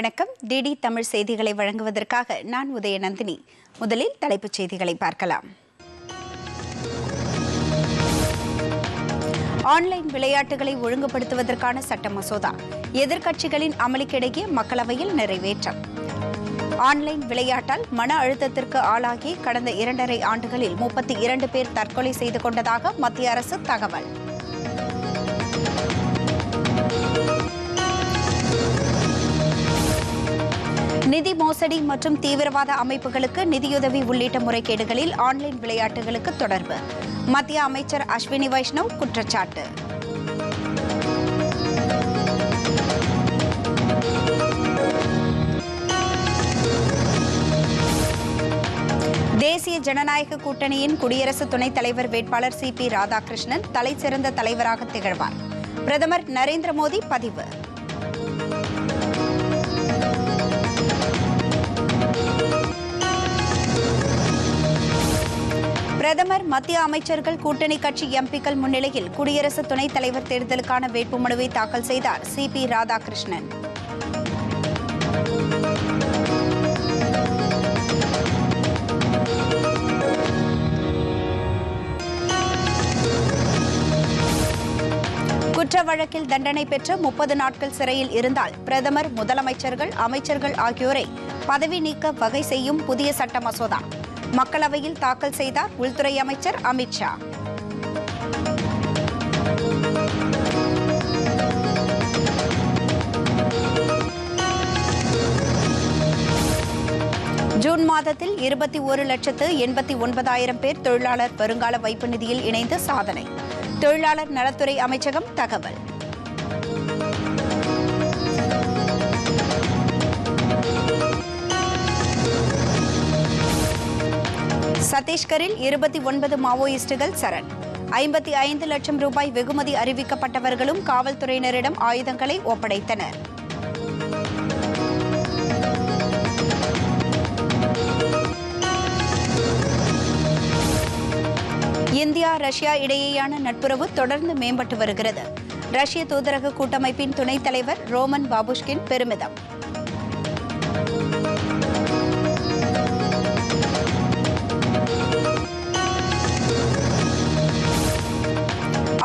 வணக்கம். டிடி தமிழ் செய்திகளை வழங்குவதற்காக நான் உதயநந்தினி. முதலில் தலைப்புச் செய்திகளை பார்க்கலாம். ஆன்லைன் விளையாட்டுகளை ஒழுங்குபடுத்துவதற்கான சட்ட மசோதா. எதிர்க்கட்சிகளின் அமளிக்கிடையே மக்களவையில் நிறைவேற்றம். ஆன்லைன் விளையாட்டால் மன அழுத்தத்திற்கு ஆளாகி கடந்த இரண்டரை ஆண்டுகளில் முப்பத்தி இரண்டு பேர் தற்கொலை செய்து கொண்டதாக மத்திய அரசு தகவல். நிதி மோசடி மற்றும் தீவிரவாத அமைப்புகளுக்கு நிதியுதவி உள்ளிட்ட முறைகேடுகளில் ஆன்லைன் விளையாட்டுகளுக்கு தொடர்பு. மத்திய அமைச்சர் அஸ்வினி வைஷ்ணவ் குற்றச்சாட்டு. தேசிய ஜனநாயக கூட்டணியின் குடியரசு துணைத் தலைவர் வேட்பாளர் சி பி ராதாகிருஷ்ணன் தலைசிறந்த தலைவராக திகழ்வார். பிரதமர் நரேந்திர மோடி பதிவு. பிரதமர் மத்திய அமைச்சர்கள் கூட்டணி கட்சி எம்பிக்கள் முன்னிலையில் குடியரசு துணைத் தலைவர் தேர்தலுக்கான வேட்புமனுவை தாக்கல் செய்தார் சி. பி. ராதாகிருஷ்ணன். குற்ற வழக்கில் தண்டனை பெற்ற முப்பது நாட்கள் சிறையில் இருந்தால் பிரதமர் முதலமைச்சர்கள் அமைச்சர்கள் ஆகியோரை பதவி நீக்க வகை செய்யும் புதிய சட்ட மசோதா. மக்களவையில் தாக்கல் செய்தார் உள்துறை அமைச்சர் அமித்ஷா ஜூன் மாதத்தில் இருபத்தி ஒரு லட்சத்து எண்பத்தி ஒன்பதாயிரம் பேர் தொழிலாளர் வருங்கால வைப்பு நிதியில் இணைந்து சாதனை. தொழிலாளர் நலத்துறை அமைச்சகம் தகவல். சத்தீஸ்கரில் இருபத்தி ஒன்பது மாவோயிஸ்டுகள் சரண். ஐம்பத்தி ஐந்து லட்சம் ரூபாய் வெகுமதி அறிவிக்கப்பட்டவர்களும் காவல்துறையினரிடம் ஆயுதங்களை ஒப்படைத்தனர். இந்தியா ரஷ்யா இடையேயான நட்புறவு தொடர்ந்து மேம்பட்டு வருகிறது. ரஷ்ய தூதரக கூட்டமைப்பின் துணைத் தலைவர் ரோமன் பாபுஷ்கின் பெருமிதம்.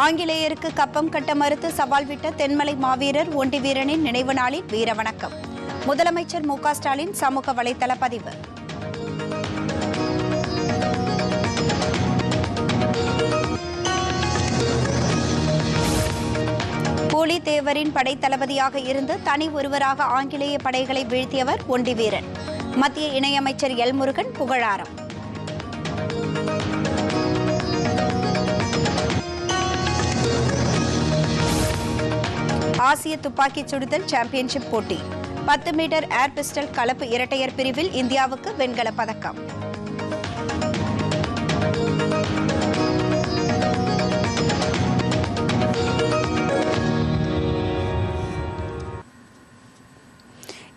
ஆங்கிலேயருக்கு கப்பம் கட்ட மறுத்து சவால் விட்ட தென்மலை மாவீரர் ஒண்டி வீரனின் நினைவு நாளில் வீரவணக்கம் முதலமைச்சர் மு ஸ்டாலின் சமூக வலைதள பதிவு. புலித்தேவரின் படைத்தளபதியாக இருந்து தனி ஒருவராக ஆங்கிலேய படைகளை வீழ்த்தியவர் ஒண்டி வீரன். மத்திய இணையமைச்சர் எல் முருகன் புகழாரம். ஆசிய துப்பாக்கிச் சுடுதல் சாம்பியன்ஷிப் போட்டி. பத்து மீட்டர் ஏர் பிஸ்டல் கலப்பு இரட்டையர் பிரிவில் இந்தியாவுக்கு வெண்கலப் பதக்கம்.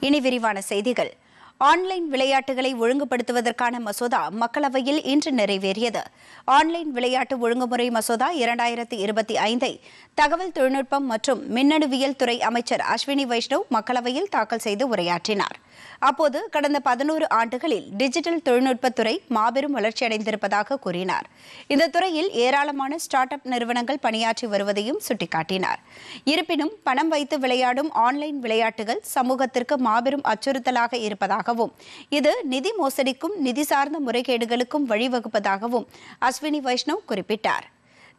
இனி விரிவான செய்திகள். ஆன்லைன் விளையாட்டுகளை ஒழுங்குபடுத்துவதற்கான மசோதா மக்களவையில் இன்று நிறைவேறியது. ஆன்லைன் விளையாட்டு ஒழுங்குமுறை மசோதா இரண்டாயிரத்தி இருபத்தி ஐந்தை தகவல் தொழில்நுட்பம் மற்றும் மின்னணுவியல் துறை அமைச்சர் அஸ்வினி வைஷ்ணவ் மக்களவையில் தாக்கல் செய்து உரையாற்றினார். அப்போது கடந்த பதினோரு ஆண்டுகளில் டிஜிட்டல் தொழில்நுட்பத்துறை மாபெரும் வளர்ச்சியடைந்திருப்பதாக கூறினார். இந்த துறையில் ஏராளமான ஸ்டார்ட் அப் நிறுவனங்கள் பணியாற்றி வருவதையும் சுட்டிக்காட்டினார். இருப்பினும் பணம் வைத்து விளையாடும் ஆன்லைன் விளையாட்டுகள் சமூகத்திற்கு மாபெரும் அச்சுறுத்தலாக இருப்பதாகவும் இது நிதி மோசடிக்கும் நிதி சார்ந்த முறைகேடுகளுக்கும் வழிவகுப்பதாகவும் அஸ்வினி வைஷ்ணவ் குறிப்பிட்டார்.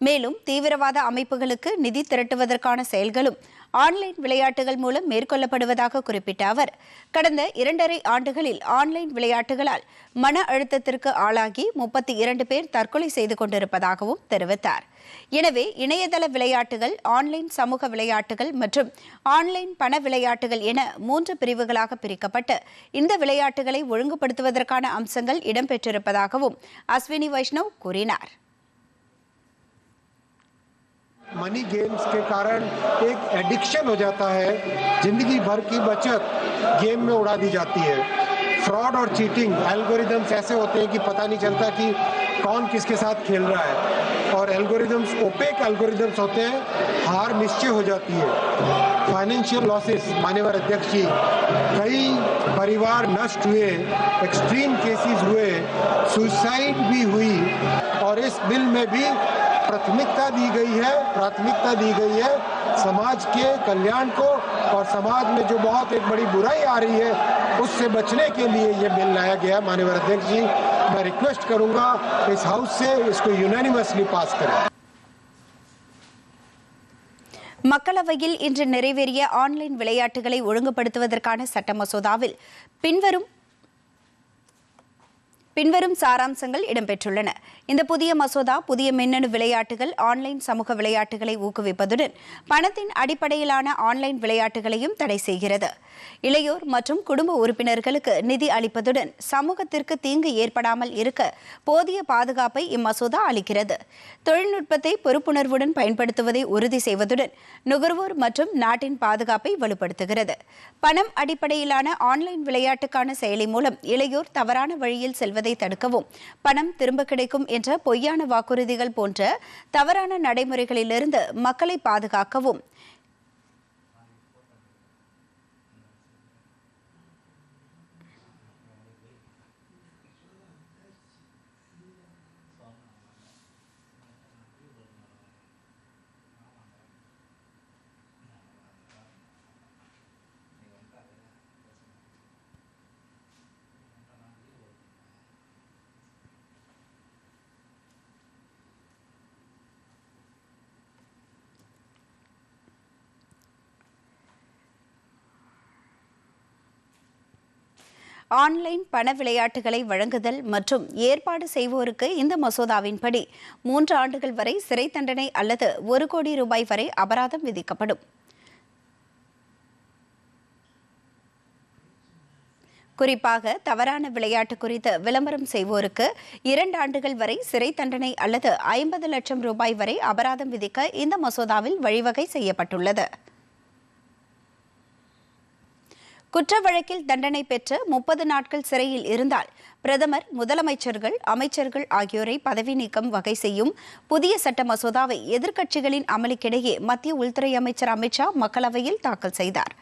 மேலும் தீவிரவாத அமைப்புகளுக்கு நிதி திரட்டுவதற்கான செயல்களும் ஆன்லைன் விளையாட்டுகள் மூலம் மேற்கொள்ளப்படுவதாக குறிப்பிட்ட அவர் கடந்த இரண்டரை ஆண்டுகளில் ஆன்லைன் விளையாட்டுகளால் மன அழுத்தத்திற்கு ஆளாகி முப்பத்தி இரண்டு பேர் தற்கொலை செய்து கொண்டிருப்பதாகவும் தெரிவித்தார். எனவே இணையதள விளையாட்டுகள் ஆன்லைன் சமூக விளையாட்டுகள் மற்றும் ஆன்லைன் பண விளையாட்டுகள் என மூன்று பிரிவுகளாக பிரிக்கப்பட்டு இந்த விளையாட்டுகளை ஒழுங்குபடுத்துவதற்கான அம்சங்கள் இடம்பெற்றிருப்பதாகவும் அஸ்வினி வைஷ்ணவ் கூறினார். मनी गेम्स के कारण एक एडिक्शन हो जाता है। ज़िंदगी भर की बचत गेम में उड़ा दी जाती है। फ्रॉड और चीटिंग एल्गोरिदम्स ऐसे होते हैं कि पता नहीं चलता कि कौन किसके साथ खेल रहा है। और एल्गोरिदम्स ओपेक एल्गोरिदम्स होते हैं, हार निश्चय हो जाती है। फाइनेंशियल लॉसेस मान्यवर अध्यक्ष जी, कई परिवार नष्ट हुए एक्सट्रीम केसेस हुए सुसाइड भी हुई, और इस बिल में भी प्राथमिकता दी गई है प्राथमिकता दी गई है समाज के कल्याण को और समाज में जो बहुत एक बड़ी बुराई आ रही है उससे बचने के लिए ये बिल लाया गया माननीय अध्यक्ष जी मैं रिक्वेस्ट करूंगा इस हाउस से इसको यूनानिमसली पास करें மக்களவையில் இன்று நிறைவேறிய ஆன்லைன் விளையாட்டுகளை ஒழுங்குபடுத்துவதற்கான சட்ட மசோதாவில் பின்வரும் பின்வரும் சாராம்சங்கள் இடம்பெற்றுள்ளன இந்த புதிய மசோதா புதிய மின்னணு விளையாட்டுகள் ஆன்லைன் சமூக விளையாட்டுகளை ஊக்குவிப்பதுடன் பணத்தின் அடிப்படையிலான ஆன்லைன் விளையாட்டுகளையும் தடை செய்கிறது. இளையோர் மற்றும் குடும்ப உறுப்பினர்களுக்கு நிதி அளிப்பதுடன் சமூகத்திற்கு தீங்கு ஏற்படாமல் இருக்க போதிய பாதுகாப்பை இம்மசோதா அளிக்கிறது. தொழில்நுட்பத்தை பொறுப்புணர்வுடன் பயன்படுத்துவதை உறுதி செய்வதுடன் நுகர்வோர் மற்றும் நாட்டின் பாதுகாப்பை வலுப்படுத்துகிறது. பணம் அடிப்படையிலான ஆன்லைன் விளையாட்டுக்கான செயலி மூலம் இளையோர் தவறான வழியில் செல்வதை தடுக்கவும் பணம் திரும்ப கிடைக்கும் என்ற பொய்யான வாக்குறுதிகள் போன்ற தவறான நடைமுறைகளிலிருந்து மக்களை பாதுகாக்கவும். ஆன்லைன் பண விளையாட்டுகளை வழங்குதல் மற்றும் ஏற்பாடு செய்வோருக்கு இந்த மசோதாவின்படி மூன்று ஆண்டுகள் வரை சிறை தண்டனை அல்லது ஒரு கோடி ரூபாய் வரை அபராதம் விதிக்கப்படும். குறிப்பாக தவறான விளையாட்டு குறித்து விளம்பரம் செய்வோருக்கு இரண்டு ஆண்டுகள் வரை சிறை தண்டனை அல்லது ஐம்பது லட்சம் ரூபாய் வரை அபராதம் விதிக்க இந்த மசோதாவில் வழிவகை செய்யப்பட்டுள்ளது. குற்ற வழக்கில் தண்டனை பெற்று முப்பது நாட்கள் சிறையில் இருந்தால் பிரதமர் முதலமைச்சர்கள் அமைச்சர்கள் ஆகியோரை பதவி நீக்கம் வகை செய்யும் புதிய சட்ட மசோதாவை எதிர்க்கட்சிகளின் அமளிக்கிடையே மத்திய உள்துறை அமைச்சர் அமித்ஷா மக்களவையில் தாக்கல் செய்தார்.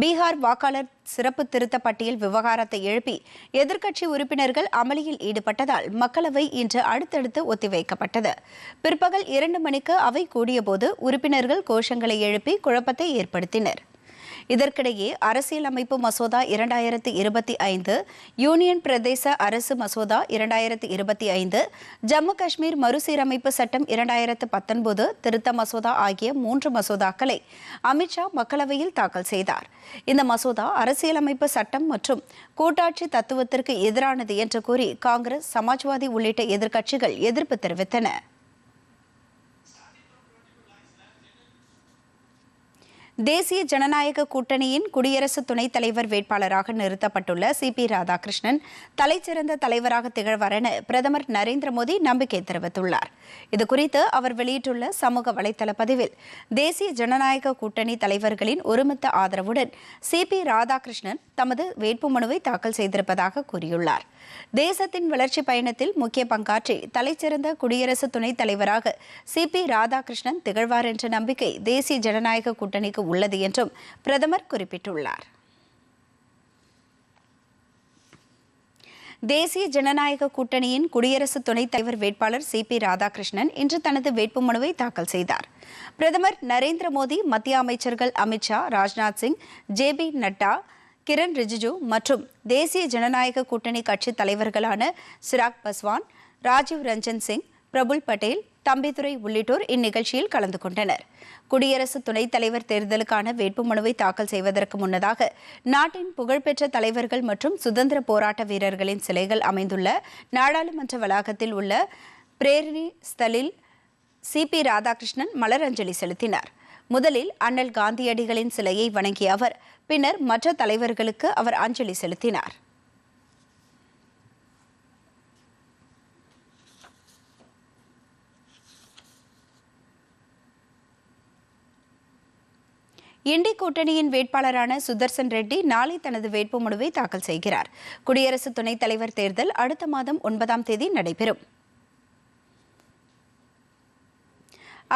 பீகார் வாக்காளர் சிறப்பு திருத்த பட்டியல் விவகாரத்தை எழுப்பி எதிர்க்கட்சி உறுப்பினர்கள் அமளியில் ஈடுபட்டதால் மக்களவை இன்று அடுத்தடுத்து ஒத்திவைக்கப்பட்டது. பிற்பகல் இரண்டு மணிக்கு அவை கூடியபோது உறுப்பினர்கள் கோஷங்களை எழுப்பி குழப்பத்தை ஏற்படுத்தினர். இதற்கிடையே அரசியலமைப்பு மசோதா இரண்டாயிரத்து இருபத்தி ஐந்து யூனியன் பிரதேச அரசு மசோதா இரண்டாயிரத்து இருபத்தி ஐந்து ஜம்மு காஷ்மீர் மறுசீரமைப்பு சட்டம் இரண்டாயிரத்து பத்தொன்பது திருத்த மசோதா ஆகிய மூன்று மசோதாக்களை அமித்ஷா மக்களவையில் தாக்கல் செய்தார். இந்த மசோதா அரசியலமைப்பு சட்டம் மற்றும் கூட்டாட்சி தத்துவத்திற்கு எதிரானது என்று கூறி காங்கிரஸ் சமாஜ்வாதி உள்ளிட்ட எதிர்க்கட்சிகள் எதிர்ப்பு தெரிவித்தன. தேசிய ஜனநாயக கூட்டணியின் குடியரசு துணைத் தலைவர் வேட்பாளராக நிறுத்தப்பட்டுள்ள சி பி ராதாகிருஷ்ணன் தலைச்சிறந்த தலைவராக திகழ்வார் என பிரதமர் நரேந்திர மோடி நம்பிக்கை தெரிவித்துள்ளார். இதுகுறித்து அவர் வெளியிட்டுள்ள சமூக வலைதள பதிவில் தேசிய ஜனநாயக கூட்டணி தலைவர்களின் ஒருமித்த ஆதரவுடன் சி பி ராதாகிருஷ்ணன் தமது வேட்புமனுவை தாக்கல் செய்திருப்பதாக கூறியுள்ளார். தேசத்தின் வளர்ச்சி பயணத்தில் முக்கிய பங்காற்றி தலைச்சிறந்த குடியரசு துணைத் தலைவராக சி பி ராதாகிருஷ்ணன் திகழ்வார் என்ற நம்பிக்கை தேசிய ஜனநாயக கூட்டணிக்கு உள்ளது என்றும் பிரதமர் குறிப்பிட்டுள்ளார். தேசிய ஜனநாயக கூட்டணியின் குடியரசு துணைத் தலைவர் வேட்பாளர் சி பி ராதாகிருஷ்ணன் இன்று தனது வேட்புமனுவை தாக்கல் செய்தார். பிரதமர் நரேந்திர மோடி மத்திய அமைச்சர்கள் அமித்ஷா ராஜ்நாத் சிங் ஜே பி நட்டா கிரண் ரிஜிஜு மற்றும் தேசிய ஜனநாயக கூட்டணி கட்சி தலைவர்களான சிராக் பஸ்வான் ராஜீவ் ரஞ்சன் சிங் பிரபுல் பட்டேல் தம்பிதுரை உள்ளிட்டோர் இந்நிகழ்ச்சியில் கலந்து கொண்டனர். குடியரசு துணைத் தலைவர் தேர்தலுக்கான வேட்புமனுவை தாக்கல் செய்வதற்கு முன்னதாக நாட்டின் புகழ்பெற்ற தலைவர்கள் மற்றும் சுதந்திர போராட்ட வீரர்களின் சிலைகள் அமைந்துள்ள நாடாளுமன்ற வளாகத்தில் உள்ள பிரேரணி ஸ்தலில் சி. பி. ராதாகிருஷ்ணன் மலரஞ்சலி செலுத்தினார். முதலில் அண்ணல் காந்தியடிகளின் சிலையை வணங்கிய அவர் பின்னர் மற்ற தலைவர்களுக்கு அவர் அஞ்சலி செலுத்தினார். இண்டி கூட்டணியின் வேட்பாளரான சுதர்சன் ரெட்டி நாளை தனது வேட்புமனுவை தாக்கல் செய்கிறார். குடியரசு துணைத் தலைவர் தேர்தல் அடுத்த மாதம் ஒன்பதாம் தேதி நடைபெறும்.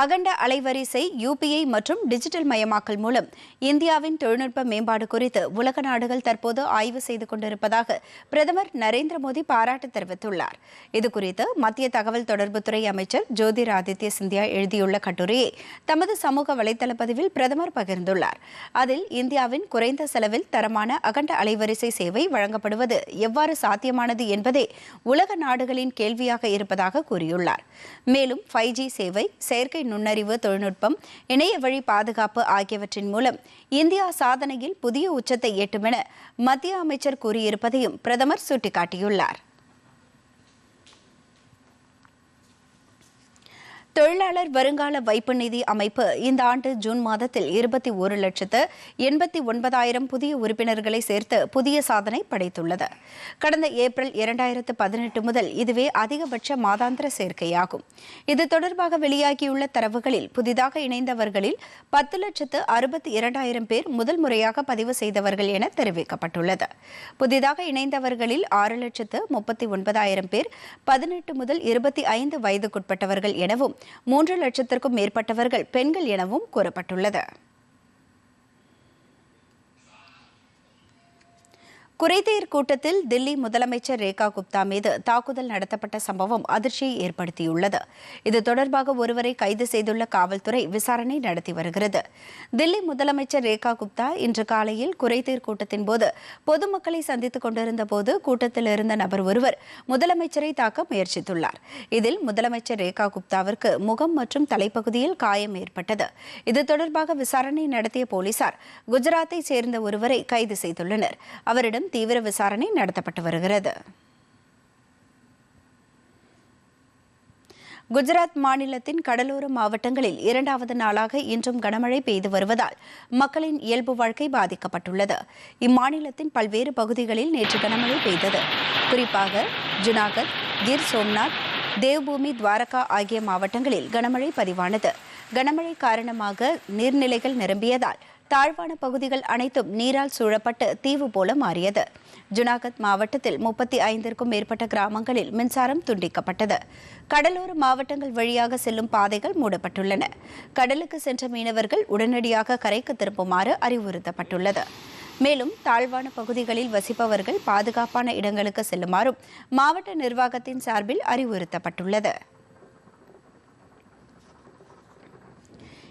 அகண்ட அலைவரிசை யூபிஐ மற்றும் டிஜிட்டல் மயமாக்கல் மூலம் இந்தியாவின் தொழில்நுட்ப மேம்பாடு குறித்து உலக நாடுகள் தற்போது ஆய்வு செய்து கொண்டிருப்பதாக பிரதமர் நரேந்திர மோடி பாராட்டு தெரிவித்துள்ளார். இதுகுறித்து மத்திய தகவல் தொடர்புத்துறை அமைச்சர் ஜோதிர் ஆதித்ய சிந்தியா எழுதியுள்ள கட்டுரையை தமது சமூக வலைதள பதிவில் பிரதமர் பகிர்ந்துள்ளார். அதில் இந்தியாவின் குறைந்த செலவில் தரமான அகண்ட அலைவரிசை சேவை வழங்கப்படுவது எவ்வாறு சாத்தியமானது என்பதே உலக நாடுகளின் கேள்வியாக இருப்பதாக கூறியுள்ளார். மேலும் ஃபைவ் ஜி சேவை செயற்கை நுண்ணறிவு தொழில்நுட்பம் இணைய வழி பாதுகாப்பு ஆகியவற்றின் மூலம் இந்தியா சாதனையில் புதிய உச்சத்தை எட்டுமென மத்திய அமைச்சர் கூறியிருப்பதையும் பிரதமர் சுட்டிக்காட்டியுள்ளார். தொழிலாளர் வருங்கால வைப்பு நிதி அமைப்பு இந்த ஆண்டு ஜூன் மாதத்தில் இருபத்தி ஒரு லட்சத்து எண்பத்தி ஒன்பதாயிரம் புதிய உறுப்பினர்களை சேர்த்து புதிய சாதனை படைத்துள்ளது. கடந்த ஏப்ரல் இரண்டாயிரத்து பதினெட்டு முதல் இதுவே அதிகபட்ச மாதாந்திர சேர்க்கையாகும். இது தொடர்பாக வெளியாகியுள்ள தரவுகளில் புதிதாக இணைந்தவர்களில் பத்து லட்சத்து அறுபத்தி இரண்டாயிரம் பேர் முதல் முறையாக பதிவு செய்தவர்கள் என தெரிவிக்கப்பட்டுள்ளது. புதிதாக இணைந்தவர்களில் ஆறு லட்சத்து முப்பத்தி ஒன்பதாயிரம் பேர் பதினெட்டு முதல் இருபத்தி ஐந்து வயதுக்குட்பட்டவர்கள் எனவும் மூன்று லட்சத்திற்கும் மேற்பட்டவர்கள் பெண்கள் எனவும் கூறப்பட்டுள்ளது. குறைதீர் கூட்டத்தில் தில்லி முதலமைச்சர் ரேகா குப்தா மீது தாக்குதல் நடத்தப்பட்ட சம்பவம் அதிர்ச்சியை ஏற்படுத்தியுள்ளது. இது தொடர்பாக ஒருவரை கைது செய்துள்ள காவல்துறை விசாரணை நடத்தி வருகிறது. தில்லி முதலமைச்சர் ரேகா குப்தா இன்று காலையில் குறைதீர் கூட்டத்தின் போது பொதுமக்களை சந்தித்துக் கொண்டிருந்த போது கூட்டத்தில் இருந்த நபர் ஒருவர் முதலமைச்சரை தாக்க முயற்சித்துள்ளார். இதில் முதலமைச்சர் ரேகா குப்தாவிற்கு முகம் மற்றும் தலைப்பகுதியில் காயம் ஏற்பட்டது. இது தொடர்பாக விசாரணை நடத்திய போலீசார் குஜராத்தை சேர்ந்த ஒருவரை கைது செய்துள்ளனர். அவரிடம் தீவிர விசாரணை நடத்தப்பட்டு வருகிறது. குஜராத் மாநிலத்தின் கடலோர மாவட்டங்களில் இரண்டாவது நாளாக இன்றும் கனமழை பெய்து வருவதால் மக்களின் இயல்பு வாழ்க்கை பாதிக்கப்பட்டுள்ளது. இம்மாநிலத்தின் பல்வேறு பகுதிகளில் நேற்று கனமழை பெய்தது. குறிப்பாக ஜுனாகத் கிர் சோம்நாத் தேவ்பூமி துவாரகா ஆகிய மாவட்டங்களில் கனமழை பதிவானது. கனமழை காரணமாக நீர்நிலைகள் நிரம்பியதால் தாழ்வான பகுதிகள் அனைத்தும் நீரால் சூழப்பட்டு தீவு போல மாறியது. ஜுனாகத் மாவட்டத்தில் முப்பத்தி ஐந்திற்கும் மேற்பட்ட கிராமங்களில் மின்சாரம் துண்டிக்கப்பட்டது. கடலோர மாவட்டங்கள் வழியாக செல்லும் பாதைகள் மூடப்பட்டுள்ளன. கடலுக்கு சென்ற மீனவர்கள் உடனடியாக கரைக்கு திரும்புமாறு அறிவுறுத்தப்பட்டுள்ளது. மேலும் தாழ்வான பகுதிகளில் வசிப்பவர்கள் பாதுகாப்பான இடங்களுக்கு செல்லுமாறும் மாவட்ட நிர்வாகத்தின் சார்பில் அறிவுறுத்தப்பட்டுள்ளது.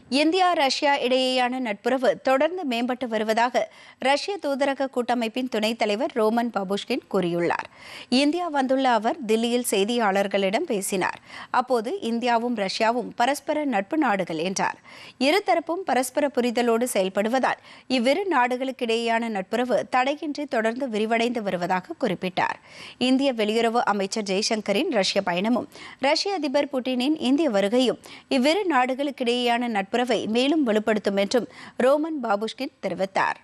இந்தியா ரஷ்யா இடையேயான நட்புறவு தொடர்ந்து மேம்பட்டு வருவதாக ரஷ்ய தூதரக கூட்டமைப்பின் துணைத் தலைவர் ரோமன் பபுஷ்கின் கூறியுள்ளார். இந்தியா வந்துள்ள அவர் தில்லியில் செய்தியாளர்களிடம் பேசினார். அப்போது இந்தியாவும் ரஷ்யாவும் பரஸ்பர நட்பு நாடுகள் என்றார். இருதரப்பும் பரஸ்பர புரிதலோடு செயல்படுவதால் இவ்விரு நாடுகளுக்கிடையேயான நட்புறவு தடையின்றி தொடர்ந்து விரிவடைந்து வருவதாக குறிப்பிட்டார். இந்திய வெளியுறவு அமைச்சர் ஜெய்சங்கரின் ரஷ்ய பயணமும் ரஷ்ய அதிபர் புட்டினின் இந்திய வருகையும் இவ்விரு நாடுகளுக்கிடையேயான நட்பு நட்புறவை மேலும் வலுப்படுத்தும் என்றும் ரோமன் பாபுஷ்கின் தெரிவித்தார்.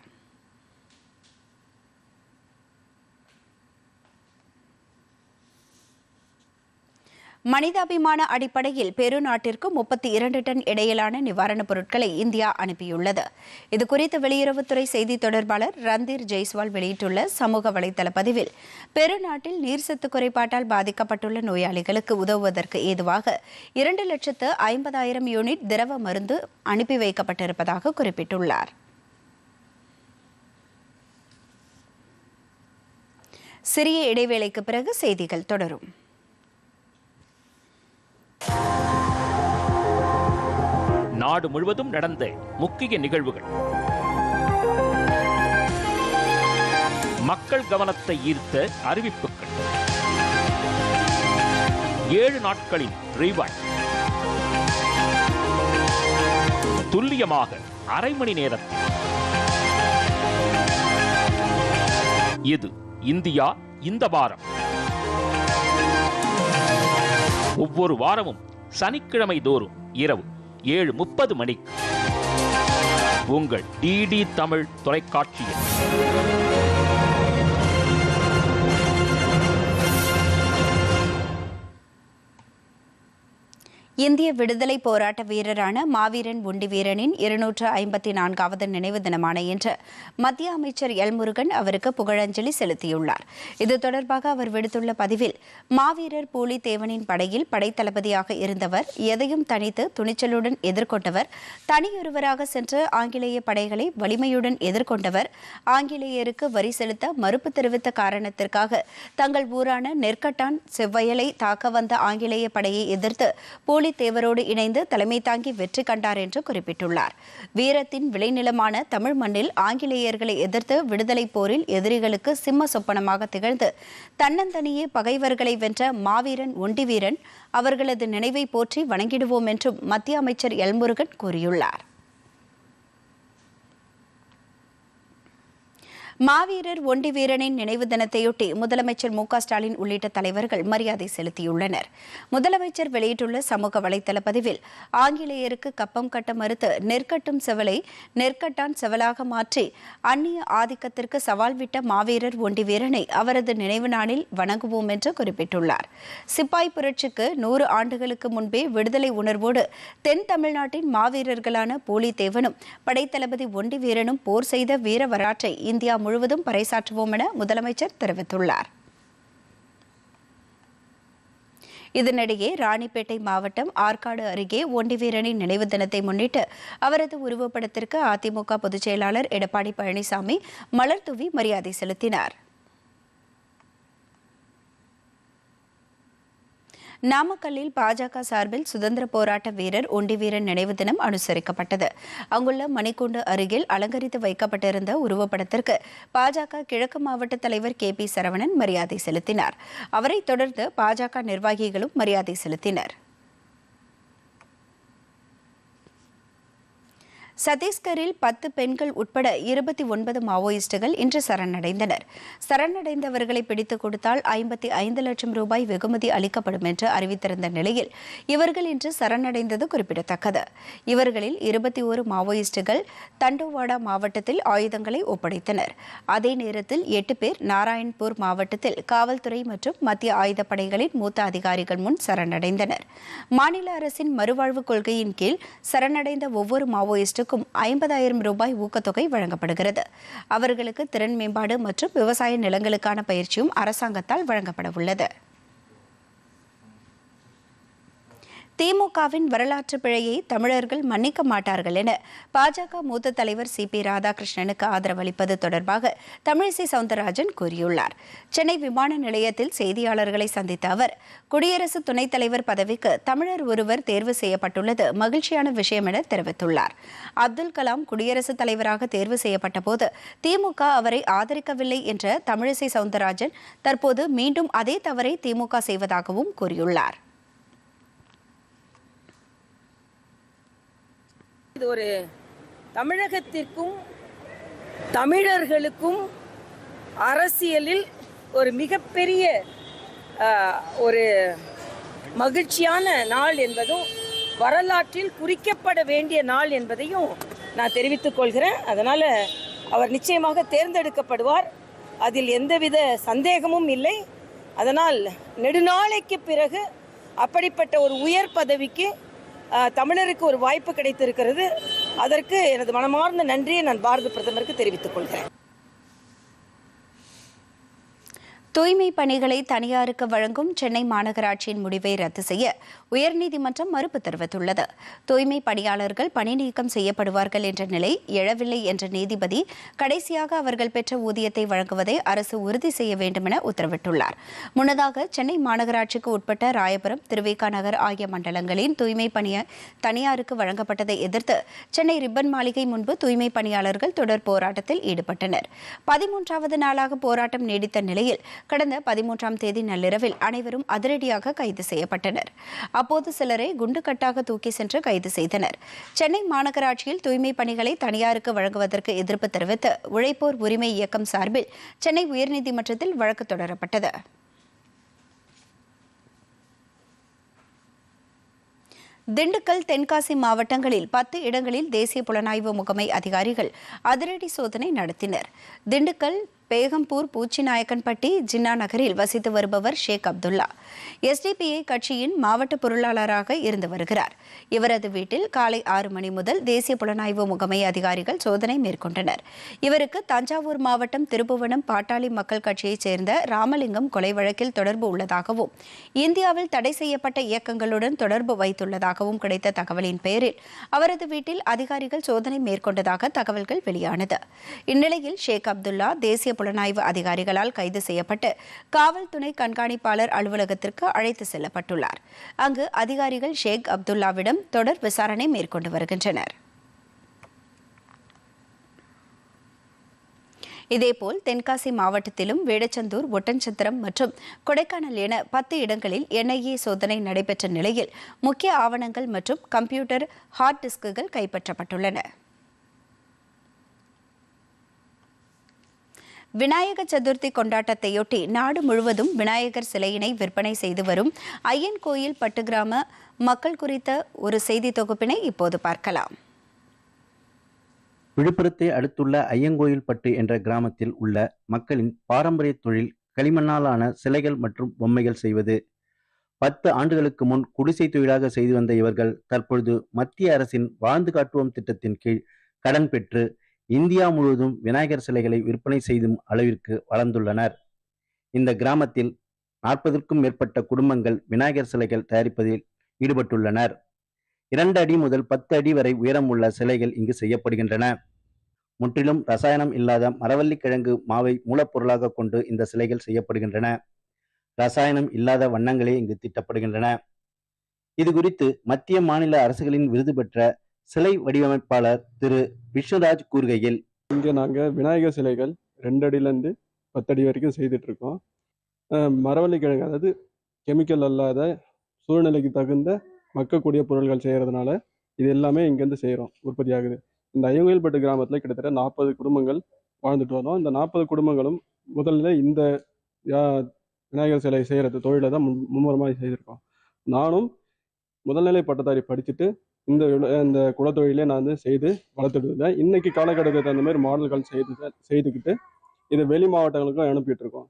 மனிதாபிமான அடிப்படையில் பெரு நாட்டிற்கு முப்பத்தி இரண்டு டன் இடையிலான நிவாரணப் பொருட்களை இந்தியா அனுப்பியுள்ளது. இதுகுறித்து வெளியுறவுத்துறை செய்தி தொடர்பாளர் ரந்தீர் ஜெய்ஸ்வால் வெளியிட்டுள்ள சமூக வலைதள பதிவில் பெரு நாட்டில் நீர்சத்து குறைபாட்டால் பாதிக்கப்பட்டுள்ள நோயாளிகளுக்கு உதவுவதற்கு ஏதுவாக இரண்டு லட்சத்து ஐம்பதாயிரம் யூனிட் திரவ மருந்து அனுப்பி வைக்கப்பட்டிருப்பதாக குறிப்பிட்டுள்ளார். சிறிய இடைவேளைக்கு பிறகு செய்திகள் தொடரும். நாடு முழுவதும் நடந்த முக்கிய நிகழ்வுகள். மக்கள் கவனத்தை ஈர்த்த அறிவிப்புகள். ஏழு நாட்களின் ரீவாய் துல்லியமாக அரை மணி நேரத்தில் இது இந்தியா இந்த வாரம். ஒவ்வொரு வாரமும் சனிக்கிழமை தோறும் இரவு ஏழு முப்பது மணிக்கு உங்கள் டிடி தமிழ் தொலைக்காட்சியில் இந்திய விடுதலை போராட்ட வீரரான மாவீரன் உண்டி வீரனின் இருநூற்று ஐம்பத்தி நான்காவது நினைவு தினமான இன்று மத்திய அமைச்சர் எல் முருகன் அவருக்கு புகழஞ்சலி செலுத்தியுள்ளார். இது தொடர்பாக அவர் விடுத்துள்ள பதிவில் மாவீரர் பூலித்தேவனின் படையில் படைத்தளபதியாக இருந்தவர் எதையும் தனித்து துணிச்சலுடன் எதிர்கொண்டவர் தனியொருவராக சென்று ஆங்கிலேய படைகளை வலிமையுடன் எதிர்கொண்டவர் ஆங்கிலேயருக்கு வரி செலுத்த மறுப்பு தெரிவித்த காரணத்திற்காக தங்கள் ஊரான நெற்கட்டான் செவ்வயலை தாக்க வந்த ஆங்கிலேய படையை எதிர்த்து தேவரோடு இணைந்து தலைமை தாங்கி வெற்றி கண்டார் என்று குறிப்பிட்டுள்ளார். வீரத்தின் விளைநிலமான தமிழ் மண்ணில் ஆங்கிலேயர்களை எதிர்த்து விடுதலை போரில் எதிரிகளுக்கு சிம்ம சொப்பனமாக திகழ்ந்து தன்னந்தனியே பகைவர்களை வென்ற மாவீரன் ஒண்டி வீரன் அவர்களது நினைவை போற்றி வணங்கிடுவோம் என்றும் மத்திய அமைச்சர் எல்முருகன் கூறியுள்ளார். மாவீரர் ஒண்டி வீரனின் நினைவு தினத்தையொட்டி முதலமைச்சர் மு ஸ்டாலின் உள்ளிட்ட தலைவர்கள் மரியாதை செலுத்தியுள்ளனர். முதலமைச்சர் வெளியிட்டுள்ள சமூக வலைதள பதிவில் ஆங்கிலேயருக்கு கப்பம் கட்ட மறுத்து நெற்கட்டும் செவலை நெற்கட்டான் செவலாக மாற்றி அந்நிய ஆதிக்கத்திற்கு சவால் விட்ட மாவீரர் ஒண்டி வீரனை அவரது நினைவு நாளில் வணங்குவோம் என்று குறிப்பிட்டுள்ளார். சிப்பாய் புரட்சிக்கு நூறு ஆண்டுகளுக்கு முன்பே விடுதலை உணர்வோடு தென் தமிழ்நாட்டின் மாவீரர்களான பூலித்தேவனும் படைத்தளபதி ஒண்டி வீரனும் போர் செய்த வீர வரலாற்றை இந்தியா முழுவதும் பறைசாற்றுவோம் என முதலமைச்சர் தெரிவித்துள்ளார். இதனிடையே ராணிப்பேட்டை மாவட்டம் ஆற்காடு அருகே ஒண்டிவீரனின் நினைவு தினத்தை முன்னிட்டு அவரது உருவப்படத்திற்கு அதிமுக பொதுச்செயலாளர் எடப்பாடி பழனிசாமி மலர் தூவி மரியாதை செலுத்தினார். நாமக்கல்லில் பாஜக சார்பில் சுதந்திர போராட்ட வீரர் ஒண்டிவீரன் நினைவு தினம் அனுசரிக்கப்பட்டது. அங்குள்ள மணிக்கூண்டு அருகில் அலங்கரித்து வைக்கப்பட்டிருந்த உருவப்படத்திற்கு பாஜக கிழக்கு மாவட்ட தலைவர் கே பி சரவணன் மரியாதை செலுத்தினார். அவரைத் தொடர்ந்து பாஜக நிர்வாகிகளும் மரியாதை செலுத்தினர். சத்தீஸ்கரில் பத்து பெண்கள் உட்பட இருபத்தி ஒன்பது மாவோயிஸ்டுகள் இன்று சரணடைந்தனர். சரணடைந்தவர்களை பிடித்துக் கொடுத்தால் ஐம்பத்தி ஐந்து லட்சம் ரூபாய் வெகுமதி அளிக்கப்படும் என்று அறிவித்திருந்த நிலையில் இவர்கள் இன்று சரணடைந்தது குறிப்பிடத்தக்கது. இவர்களில் இருபத்தி ஒரு மாவோயிஸ்டுகள் தண்டோவாடா மாவட்டத்தில் ஆயுதங்களை ஒப்படைத்தனர். அதே நேரத்தில் எட்டு பேர் நாராயண்பூர் மாவட்டத்தில் காவல்துறை மற்றும் மத்திய ஆயுதப்படைகளின் மூத்த அதிகாரிகள் முன் சரணடைந்தனர். மாநில அரசின் மறுவாழ்வு கொள்கையின் கீழ் சரணடைந்த ஒவ்வொரு மாவோயிஸ்டுக்கும் ஐம்பதாயிரம் ரூபாய் ஊக்கத்தொகை வழங்கப்படுகிறது. அவர்களுக்கு திறன் மேம்பாடு மற்றும் விவசாய நிலங்களுக்கான பயிற்சியும் அரசாங்கத்தால் வழங்கப்பட உள்ளது. திமுகவின் வரலாற்று பிழையை தமிழர்கள் மன்னிக்க மாட்டார்கள் என பாஜக மூத்த தலைவர் சி பி ராதாகிருஷ்ணனுக்கு ஆதரவளிப்பது தொடர்பாக தமிழிசை சவுந்தரராஜன் கூறியுள்ளார். சென்னை விமான நிலையத்தில் செய்தியாளர்களை சந்தித்த அவர் குடியரசு துணைத் தலைவர் பதவிக்கு தமிழர் ஒருவர் தேர்வு செய்யப்பட்டுள்ளது மகிழ்ச்சியான விஷயம் என தெரிவித்துள்ளார். அப்துல் கலாம் குடியரசுத் தலைவராக தேர்வு செய்யப்பட்ட போது திமுக அவரை ஆதரிக்கவில்லை என்ற தமிழிசை சவுந்தரராஜன் தற்போது மீண்டும் அதே தவறை திமுக செய்வதாகவும் கூறியுள்ளார். இது ஒரு தமிழகத்திற்கும் தமிழர்களுக்கும் அரசியலில் ஒரு மிகப்பெரிய ஒரு மகிழ்ச்சியான நாள் என்பதும் வரலாற்றில் குறிக்கப்பட வேண்டிய நாள் என்பதையும் நான் தெரிவித்துக் கொள்கிறேன். அதனால் அவர் நிச்சயமாக தேர்ந்தெடுக்கப்படுவார். அதில் எந்தவித சந்தேகமும் இல்லை. அதனால் நெடுநாளைக்கு பிறகு அப்படிப்பட்ட ஒரு உயர் பதவிக்கு தமிழருக்கு ஒரு வாய்ப்பு கிடைத்திருக்கிறது. அதற்கு எனது மனமார்ந்த நன்றியை நான் பாரத பிரதமருக்கு தெரிவித்துக் கொள்கிறேன். தூய்மை பணிகளை தனியாருக்கு வழங்கும் சென்னை மாநகராட்சியின் முடிவை ரத்து செய்ய உயர்நீதிமன்றம் மறுப்பு தெரிவித்துள்ளது. தூய்மை பணியாளர்கள் பணி நீக்கம் செய்யப்படுவார்கள் என்ற நிலை எழவில்லை என்ற நீதிபதி கடைசியாக அவர்கள் பெற்ற ஊதியத்தை வழங்குவதை அரசு உறுதி செய்ய வேண்டும் என உத்தரவிட்டுள்ளார். முன்னதாக சென்னை மாநகராட்சிக்கு உட்பட்ட ராயபுரம் திருவேக்கா நகர் ஆகிய மண்டலங்களின் தூய்மை பணிய தனியாருக்கு வழங்கப்பட்டதை எதிர்த்து சென்னை ரிப்பன் மாளிகை முன்பு தூய்மை பணியாளர்கள் தொடர் போராட்டத்தில் ஈடுபட்டனர். பதிமூன்றாவது நாளாக போராட்டம் நீடித்த நிலையில் கடந்த பதிமூன்றாம் தேதி நள்ளிரவில் அனைவரும் அதிரடியாக கைது செய்யப்பட்டனர். அப்போது சிலரை குண்டுக்கட்டாக தூக்கி சென்று கைது செய்தனர். சென்னை மாநகராட்சியில் தூய்மை பணிகளை தனியாருக்கு வழங்குவதற்கு எதிர்ப்பு தெரிவித்து உழைப்போர் உரிமை இயக்கம் சார்பில் சென்னை உயர்நீதிமன்றத்தில் வழக்கு தொடரப்பட்டது. திண்டுக்கல் தென்காசி மாவட்டங்களில் பத்து இடங்களில் தேசிய புலனாய்வு முகமை அதிகாரிகள் அதிரடி சோதனை நடத்தினர். திண்டுக்கல் பேகம்பூர் பூச்சிநாயக்கன்பட்டி ஜின்னா நகரில் வசித்து வருபவர் ஷேக் அப்துல்லா. எஸ்டிபிஐ கட்சியின் மாவட்ட பொருளாளராக இருந்து வருகிறார். இவரது வீட்டில் காலை ஆறு மணி முதல் தேசிய புலனாய்வு முகமை அதிகாரிகள் சோதனை மேற்கொண்டனர். இவருக்கு தஞ்சாவூர் மாவட்டம் திருப்புவனம் பாட்டாளி மக்கள் கட்சியைச் சேர்ந்த ராமலிங்கம் கொலை வழக்கில் தொடர்பு உள்ளதாகவும் இந்தியாவில் தடை செய்யப்பட்ட இயக்கங்களுடன் தொடர்பு வைத்துள்ளதாகவும் கிடைத்த தகவலின் பேரில் அவரது வீட்டில் அதிகாரிகள் சோதனை மேற்கொண்டதாக தகவல்கள் வெளியானது. இந்நிலையில் ஷேக் அப்துல்லா தேசிய புலனாய்வு அதிகாரிகளால் கைது செய்யப்பட்டு காவல் துணை கண்காணிப்பாளர் அலுவலகத்திற்கு அழைத்து செல்லப்பட்டுள்ளார். அங்கு அதிகாரிகள் ஷேக் அப்துல்லாவிடம் தொடர் விசாரணை மேற்கொண்டு வருகின்றனர். இதேபோல் தென்காசி மாவட்டத்திலும் வேடச்சந்தூர் ஒட்டன்சத்திரம் மற்றும் கொடைக்கானல் என பத்து இடங்களில் என்ஐஏ சோதனை நடைபெற்ற நிலையில் முக்கிய ஆவணங்கள் மற்றும் கம்ப்யூட்டர் ஹார்ட் டிஸ்குகள் கைப்பற்றப்பட்டுள்ளன. விநாயக சதுர்த்தி கொண்டாட்டத்தையொட்டி நாடு முழுவதும் விநாயகர் சிலையினை விற்பனை செய்து வரும் ஐயன் கோயில் பட்டு கிராம மக்கள் குறித்த ஒரு செய்தி தொகுப்பினை இப்போது பார்க்கலாம். விழுப்புரத்தை அடுத்துள்ள ஐயங்கோயில்பட்டு என்ற கிராமத்தில் உள்ள மக்களின் பாரம்பரிய தொழில் களிமண்ணாலான சிலைகள் மற்றும் பொம்மைகள் செய்வது. பத்து ஆண்டுகளுக்கு முன் குடிசை தொழிலாக செய்து வந்த இவர்கள் தற்பொழுது மத்திய அரசின் வாழ்ந்து காட்டுவோம் திட்டத்தின் கீழ் கடன் பெற்று இந்தியா முழுவதும் விநாயகர் சிலைகளை விற்பனை செய்தும் அளவிற்கு வளர்ந்துள்ளனர். இந்த கிராமத்தில் நாற்பதற்கும் மேற்பட்ட குடும்பங்கள் விநாயகர் சிலைகள் தயாரிப்பதில் ஈடுபட்டுள்ளனர். இரண்டு அடி முதல் பத்து அடி வரை உயரம் உள்ள சிலைகள் இங்கு செய்யப்படுகின்றன. முற்றிலும் ரசாயனம் இல்லாத மரவள்ளி கிழங்கு மாவை மூலப்பொருளாக கொண்டு இந்த சிலைகள் செய்யப்படுகின்றன. ரசாயனம் இல்லாத வண்ணங்களே இங்கு தீட்டப்படுகின்றன. இது குறித்து மத்திய மாநில அரசுகளின் விருது பெற்ற சிலை வடிவமைப்பாளர் திரு விஷ்ணுராஜ் கூறுகையில் இங்கே நாங்கள் விநாயகர் சிலைகள் ரெண்டு அடியிலேருந்து பத்தடி வரைக்கும் செய்துட்டு இருக்கோம் மரவள்ளி கிழங்கு அதாவது கெமிக்கல் அல்லாத சூழ்நிலைக்கு தகுந்த மக்கக்கூடிய பொருள்கள் செய்கிறதுனால இது எல்லாமே இங்கேருந்து செய்கிறோம் உற்பத்தி ஆகுது. இந்த ஐயங்கோயில்பட்டு கிராமத்தில் கிட்டத்தட்ட நாற்பது குடும்பங்கள் வாழ்ந்துட்டு வரோம் இந்த நாற்பது குடும்பங்களும் முதல்ல இந்த யா- விநாயகர் சிலை செய்கிறது தொழிலை தான் முன் மும்முரமாக செய்திருக்கோம். நானும் முதல்நிலை பட்டதாரி படிச்சுட்டு இந்த இந்த குலத்தொழிலே நான் வந்து செய்து வளர்த்துட்டு இருந்தேன் இன்னைக்கு காலகட்டத்துக்கு தகுந்த மாதிரி மாடல்கள் செய்து செய்துக்கிட்டு இதை வெளி மாவட்டங்களுக்கும் அனுப்பிட்டு இருக்கோம்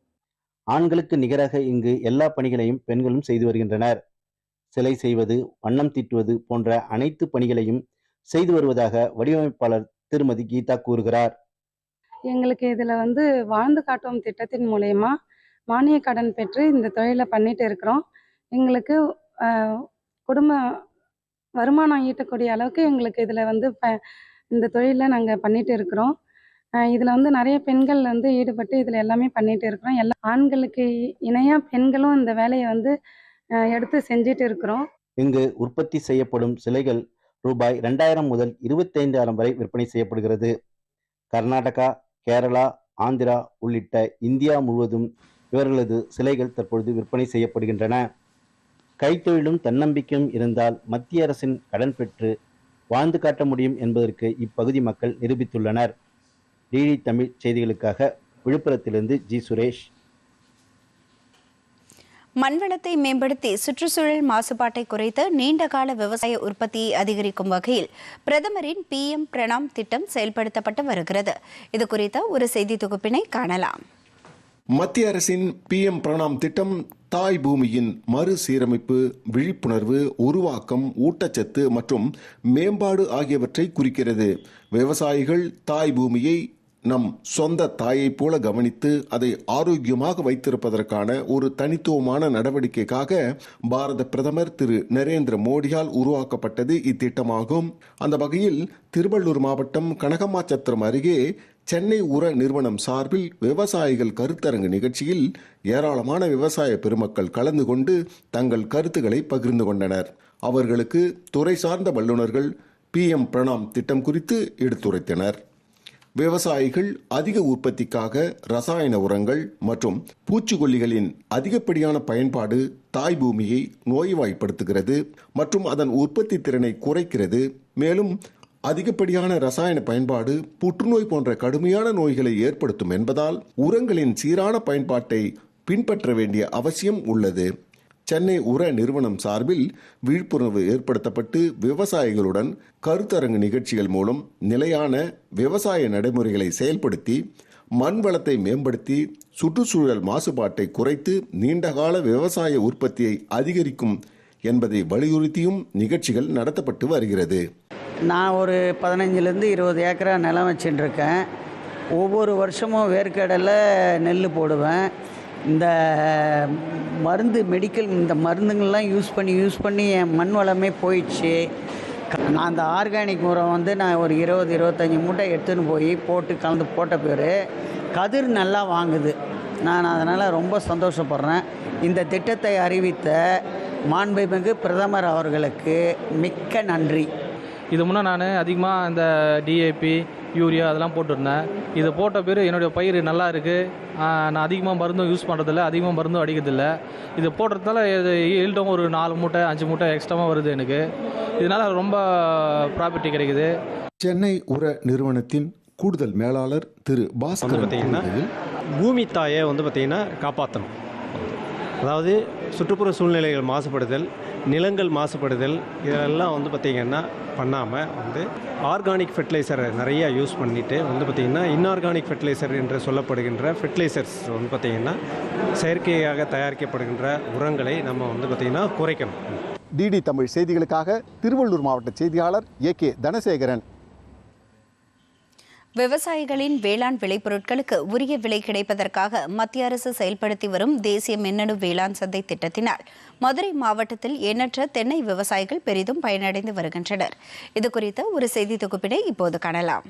ஆண்களுக்கு நிகராக இங்கு எல்லா பணிகளையும் பெண்களும் செய்து வருகின்றனர். சிலை செய்வது வண்ணம் தீட்டுவது போன்ற அனைத்து பணிகளையும் செய்து வருவதாக வடிவமைப்பாளர் திருமதி கீதா கூறுகிறார். எங்களுக்கு இதில் வந்து வாழ்ந்து காட்டும் திட்டத்தின் மூலயமா மானிய கடன் பெற்று இந்த தொழிலை பண்ணிட்டு இருக்கிறோம். எங்களுக்கு குடும்ப வருமானம் ஈட்டக்கூடிய அளவுக்கு எங்களுக்கு இதில் வந்து ப இந்த தொழிலில் நாங்கள் பண்ணிட்டு இருக்கிறோம். இதில் வந்து நிறைய பெண்கள் வந்து ஈடுபட்டு இதில் எல்லாமே பண்ணிட்டு இருக்கிறோம். எல்லா ஆண்களுக்கு இணையாக பெண்களும் இந்த வேலையை வந்து எடுத்து செஞ்சுட்டு இருக்கிறோம். இங்கு உற்பத்தி செய்யப்படும் சிலைகள் ரூபாய் ரெண்டாயிரம் முதல் இருபத்தைந்தாயிரம் வரை விற்பனை செய்யப்படுகிறது. கர்நாடகா கேரளா ஆந்திரா உள்ளிட்ட இந்தியா முழுவதும் இவர்களது சிலைகள் தற்பொழுது விற்பனை செய்யப்படுகின்றன. கைத்தொழிலும் தன்னம்பிக்கையும் இருந்தால் மத்திய அரசின் கடன் பெற்று வாழ்ந்து காட்ட முடியும் என்பதற்கு இப்பகுதி மக்கள் நிரூபித்துள்ளனர். டிடி தமிழ் செய்திகளுக்காக விழுப்புரத்திலிருந்து ஜி சுரேஷ். மண்வளத்தை மேம்படுத்தி சுற்றுச்சூழல் மாசுபாட்டை குறைத்து நீண்டகால விவசாய உற்பத்தியை அதிகரிக்கும் வகையில் பிரதமரின் பிஎம் பிரணாம் திட்டம் செயல்படுத்தப்பட்டு வருகிறது. இது குறித்த ஒரு செய்தி தொகுப்பினை காணலாம். மத்திய அரசின் பிஎம் பிரணாம் திட்டம் தாய் பூமியின் மறுசீரமைப்பு விழிப்புணர்வு உருவாக்கம் ஊட்டச்சத்து மற்றும் மேம்பாடு ஆகியவற்றை குறிக்கிறது. விவசாயிகள் தாய் பூமியை நம் சொந்த தாயைப் போல கவனித்து அதை ஆரோக்கியமாக வைத்திருப்பதற்கான ஒரு தனித்துவமான நடவடிக்கைக்காக பாரத பிரதமர் திரு நரேந்திர மோடியால் உருவாக்கப்பட்டது இத்திட்டமாகும். அந்த வகையில் திருவள்ளூர் மாவட்டம் கனகம்மாச்சத்திரம் அருகே சென்னை உர நிறுவனம் சார்பில் விவசாயிகள் கருத்தரங்கு நிகழ்ச்சியில் ஏராளமான விவசாய பெருமக்கள் கலந்து கொண்டு தங்கள் கருத்துக்களை பகிர்ந்து கொண்டனர். அவர்களுக்கு துறை சார்ந்த வல்லுநர்கள் பிஎம் பிரணாம் திட்டம் குறித்து எடுத்துரைத்தனர். விவசாயிகள் அதிக உற்பத்திக்காக ரசாயன உரங்கள் மற்றும் பூச்சிக்கொல்லிகளின் அதிகப்படியான பயன்பாடு தாய் பூமியை நோய்வாய்ப்படுத்துகிறது மற்றும் அதன் உற்பத்தி திறனை குறைக்கிறது. மேலும் அதிகப்படியான ரசாயன பயன்பாடு புற்றுநோய் போன்ற கடுமையான நோய்களை ஏற்படுத்தும் என்பதால் உரங்களின் சீரான பயன்பாட்டை பின்பற்ற வேண்டிய அவசியம் உள்ளது. சென்னை உர நிறுவனம் சார்பில் விழிப்புணர்வு ஏற்படுத்தப்பட்டு விவசாயிகளுடன் கருத்தரங்கு நிகழ்ச்சிகள் மூலம் நிலையான விவசாய நடைமுறைகளை செயல்படுத்தி மண் வளத்தை மேம்படுத்தி சுற்றுச்சூழல் மாசுபாட்டை குறைத்து நீண்டகால விவசாய உற்பத்தியை அதிகரிக்கும் என்பதை வலியுறுத்தியும் நிகழ்ச்சிகள் நடத்தப்பட்டு வருகிறது. நான் ஒரு பதினஞ்சுலேருந்து இருபது ஏக்கரா நிலம் வச்சுட்டுருக்கேன். ஒவ்வொரு வருஷமும் வேர்க்கடலை நெல் போடுவேன். இந்த மருந்து மெடிக்கல் இந்த மருந்துங்கள்லாம் யூஸ் பண்ணி யூஸ் பண்ணி என் மண் வளமே போயிடுச்சு. நான் அந்த ஆர்கானிக் உரம் வந்து நான் ஒரு இருபது இருபத்தஞ்சி மூட்டை எடுத்துன்னு போய் போட்டு கலந்து போட்ட பேர் கதிர் நல்லா வாங்குது. நான் அதனால் ரொம்ப சந்தோஷப்படுறேன். இந்த திட்டத்தை அறிவித்த மாண்புமிகு பிரதமர் அவர்களுக்கு மிக்க நன்றி. இது முன்னே நான் அதிகமாக இந்த டிஏபி யூரியா அதெல்லாம் போட்டிருந்தேன். இதை போட்ட பேர் என்னுடைய பயிர் நல்லா இருக்குது நான் அதிகமாக மருந்தும் யூஸ் பண்ணுறதில்ல அதிகமாக மருந்தும் அடிக்கிறதில்ல. இது போடுறதுனால இது ஈல்டும் ஒரு நாலு மூட்டை அஞ்சு மூட்டை எக்ஸ்ட்ராவாக வருது எனக்கு. இதனால் ரொம்ப ப்ராஃபிட் கிடைக்குது. சென்னை உர நிறுவனத்தின் கூடுதல் மேலாளர் திரு பாஸ்கர் பார்த்தீங்கன்னா பூமி தாயை வந்து பார்த்திங்கன்னா காப்பாற்றணும் அதாவது சுற்றுப்புற சூழ்நிலைகள் மாசுபடுதல் நிலங்கள் மாசுபடுதல் இதெல்லாம் வந்து பார்த்திங்கன்னா பண்ணாமல் வந்து ஆர்கானிக் ஃபெர்டிலைசரை நிறையா யூஸ் பண்ணிவிட்டு வந்து பார்த்திங்கன்னா இன்ஆர்கானிக் ஃபெர்டிலைசர் என்று சொல்லப்படுகின்ற ஃபெர்டிலைசர்ஸ் வந்து பார்த்திங்கன்னா செயற்கையாக தயாரிக்கப்படுகின்ற உரங்களை நம்ம வந்து பார்த்திங்கன்னா குறைக்கணும். டிடி தமிழ் செய்திகளுக்காக திருவள்ளூர் மாவட்ட செய்தியாளர் ஏ கே தனசேகரன். விவசாயிகளின் வேளாண் விளைபொருட்களுக்கு உரிய விலை கிடைப்பதற்காக மத்திய அரசு செயல்படுத்தி வரும் தேசிய மின்னணு வேளாண் சந்தை திட்டத்தினால் மதுரை மாவட்டத்தில் எண்ணற்ற தென்னை விவசாயிகள் பெரிதும் பயனடைந்து வருகின்றனர். இதுகுறித்த ஒரு செய்தி தொகுப்பினை இப்போது காணலாம்.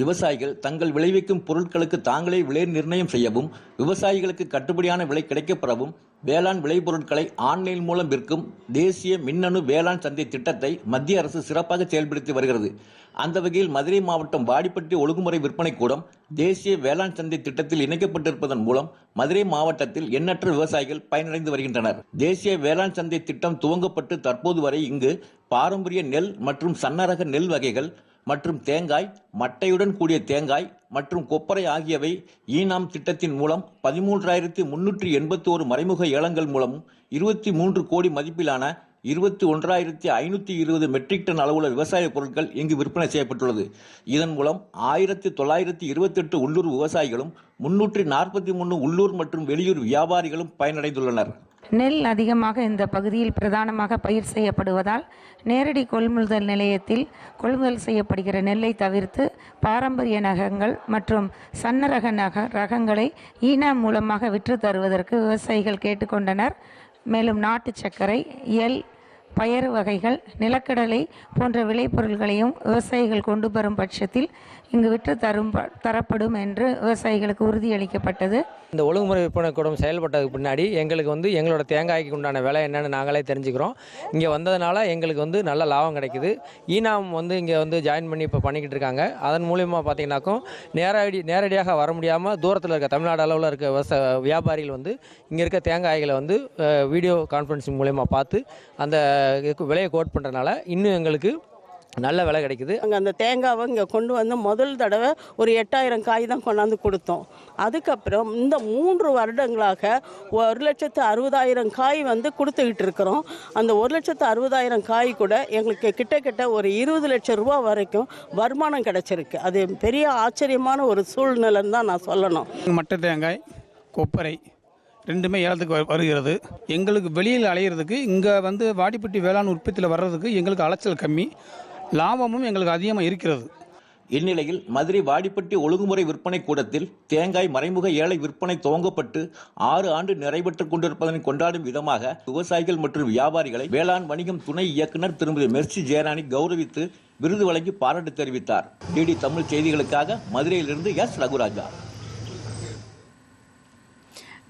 விவசாயிகள் தங்கள் விளைவிக்கும் பொருட்களுக்கு தாங்களே விலை நிர்ணயம் செய்யவும் விவசாயிகளுக்கு கட்டுப்படியான விலை கிடைக்கப்பெறவும் வேளாண் விளைபொருட்களை ஆன்லைன் மூலம் விற்கும் தேசிய மின்னணு வேளாண் சந்தை திட்டத்தை மத்திய அரசு சிறப்பாக செயல்படுத்தி வருகிறது. அந்த வகையில் மதுரை மாவட்டம் வாடிப்பட்டி ஒழுங்குமுறை விற்பனை கூடம் தேசிய வேளாண் சந்தை திட்டத்தில் இணைக்கப்பட்டிருப்பதன் மூலம் மதுரை மாவட்டத்தில் எண்ணற்ற விவசாயிகள் பயனடைந்து வருகின்றனர். தேசிய வேளாண் சந்தை திட்டம் துவங்கப்பட்டு தற்போது வரை இங்கு பாரம்பரிய நெல் மற்றும் சன்னரக நெல் வகைகள் மற்றும் தேங்காய் மட்டையுடன் கூடிய தேங்காய் மற்றும் கொப்பரை ஆகியவை ஈனாம் திட்டத்தின் மூலம் பதிமூன்றாயிரத்தி முன்னூற்றி எண்பத்தி ஒரு மறைமுக ஏலங்கள் மூலமும் இருபத்தி மூன்று கோடி மதிப்பிலான இருபத்தி ஒன்றாயிரத்தி ஐநூற்றி இருபது மெட்ரிக் டன் அளவுள்ள விவசாய பொருட்கள் இங்கு விற்பனை செய்யப்பட்டுள்ளது. இதன் மூலம் ஆயிரத்தி தொள்ளாயிரத்தி இருபத்தெட்டு உள்ளூர் விவசாயிகளும் முன்னூற்றி நாற்பத்தி மூணு உள்ளூர் மற்றும் வெளியூர் வியாபாரிகளும் பயனடைந்துள்ளனர். நெல் அதிகமாக இந்த பகுதியில் பிரதானமாக பயிர் செய்யப்படுவதால் நேரடி கொள்முதல் நிலையத்தில் கொள்முதல் செய்யப்படுகிற நெல்லை தவிர்த்து பாரம்பரிய நகங்கள் மற்றும் சன்னரக நக ரகங்களை ஈனாம் மூலமாக விற்று தருவதற்கு விவசாயிகள் கேட்டுக்கொண்டனர். மேலும் நாட்டு சர்க்கரை எல் பயறு வகைகள் நிலக்கடலை போன்ற விளைபொருள்களையும் விவசாயிகள் கொண்டு வரும் பட்சத்தில் இங்கு விற்று தரும் தரப்படும் என்று விவசாயிகளுக்கு உறுதியளிக்கப்பட்டது. இந்த ஒழுங்குமுறை விற்பனை கூடம் செயல்பட்டதுக்கு பின்னாடி எங்களுக்கு வந்து எங்களோட தேங்காய்க்கு உண்டான விலை என்னன்னு நாங்களே தெரிஞ்சுக்கிறோம். இங்கே வந்ததுனால எங்களுக்கு வந்து நல்ல லாபம் கிடைக்குது. ஈனாம் வந்து இங்கே வந்து ஜாயின் பண்ணி இப்போ பண்ணிக்கிட்டு இருக்காங்க. அதன் மூலியமாக பார்த்தீங்கன்னாக்கும் நேரடி நேரடியாக வர முடியாமல் தூரத்தில் இருக்க தமிழ்நாடு அளவில் இருக்க விவசாய வியாபாரிகள் வந்து இங்கே இருக்க தேங்காய்களை வந்து வீடியோ கான்ஃபரன்சிங் மூலயமா பார்த்து அந்த விலையை கோட் பண்ணுறதுனால இன்னும் எங்களுக்கு நல்ல விலை கிடைக்குது. அங்கே அந்த தேங்காவை இங்கே கொண்டு வந்து முதல் தடவை ஒரு எட்டாயிரம் காய் தான் கொண்டாந்து கொடுத்தோம். அதுக்கப்புறம் இந்த மூன்று வருடங்களாக ஒரு லட்சத்து அறுபதாயிரம் காய் வந்து கொடுத்துக்கிட்டு இருக்கிறோம். அந்த ஒரு லட்சத்து அறுபதாயிரம் காய் கூட எங்களுக்கு கிட்டத்தட்ட ஒரு இருபது லட்சம் ரூபா வரைக்கும் வருமானம் கிடைச்சிருக்கு. அது பெரிய ஆச்சரியமான ஒரு சூழ்நிலைன்னு தான் நான் சொல்லணும். மட்டை தேங்காய் கொப்பரை ரெண்டுமே ஏலத்துக்கு வ- வருகிறது. எங்களுக்கு வெளியில் அலையிறதுக்கு இங்கே வந்து வாடிப்பட்டி வேளாண் உற்பத்தியில் வர்றதுக்கு எங்களுக்கு அலைச்சல் கம்மி. லாபமும் எங்களுக்கு அதிகமாக இருக்கிறது. இந்நிலையில் மதுரை வாடிப்பட்டி ஒழுங்குமுறை விற்பனை கூடத்தில் தேங்காய் மறைமுக ஏழை விற்பனை துவங்கப்பட்டு ஆறு ஆண்டு நிறைவேற்றுக் கொண்டிருப்பதனை கொண்டாடும் விதமாக விவசாயிகள் மற்றும் வியாபாரிகளை வேளாண் வணிகம் துணை இயக்குனர் திருமதி மெர்சி ஜெயராணி கௌரவித்து விருது வழங்கி பாராட்டு தெரிவித்தார். டிடி தமிழ் செய்திகளுக்காக மதுரையிலிருந்து எஸ் ரகுராஜா.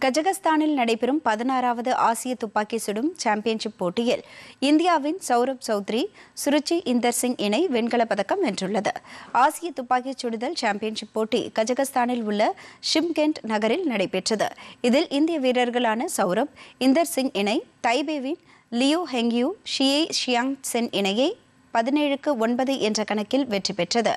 கஜகஸ்தானில் நடைபெறும் பதினாறாவது ஆசிய துப்பாக்கி சுடும் சாம்பியன்ஷிப் போட்டியில் இந்தியாவின் சௌரப் சௌத்ரி சுருச்சி இந்தர் சிங் இணை வெண்கலப் பதக்கம் வென்றுள்ளது. ஆசிய துப்பாக்கி சுடுதல் சாம்பியன்ஷிப் போட்டி கஜகஸ்தானில் உள்ள ஷிம்கெண்ட் நகரில் நடைபெற்றது. இதில் இந்திய வீரர்களான சௌரப் இந்தர் சிங் இணை தைபேவின் லியோ ஹெங்யூ ஷியே ஷியாங் சென் இணையை பதினேழுக்கு ஒன்பது என்ற கணக்கில் வெற்றி பெற்றது.